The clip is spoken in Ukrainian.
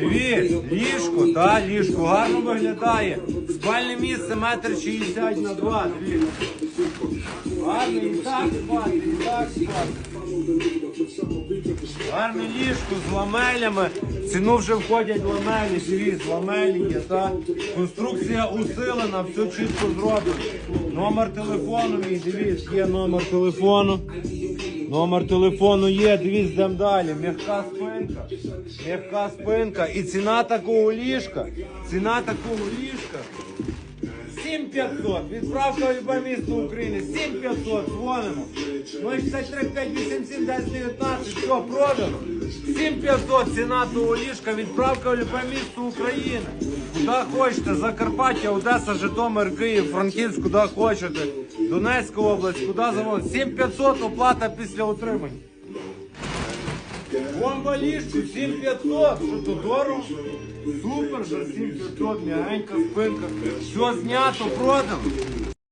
Дивіться, ліжко, та, ліжко гарно виглядає. Спальне місце метр шістдесят на два, дивіться. Гарно і так спати, і так спати. Гарне ліжко з ламелями. В ціну вже входять ламелі, дивіться, ламелі є, та. Конструкція усилена, все чітко зроблено. Номер телефону мій, дивіться, є номер телефону. Номер телефону є, дивіться, йдемо далі. М'яка спинка. М'яка спинка. І ціна такого ліжка. Ціна такого ліжка. 7500. Відправка в любе місто України. 7500. Дзвонимо. 063 587 1019. Все, продано. 7500 ціна того ліжка. Відправка в любе місто України. Куди хочете. Закарпаття, Одеса, Житомир, Київ, Франківськ, куди хочете. Донецька область, куди заводите. 7500 оплата після отримання. Бомба ліжку 7500. Що то дорого? Супер, за 7500, м'ягенька спинка. Все знято, продано.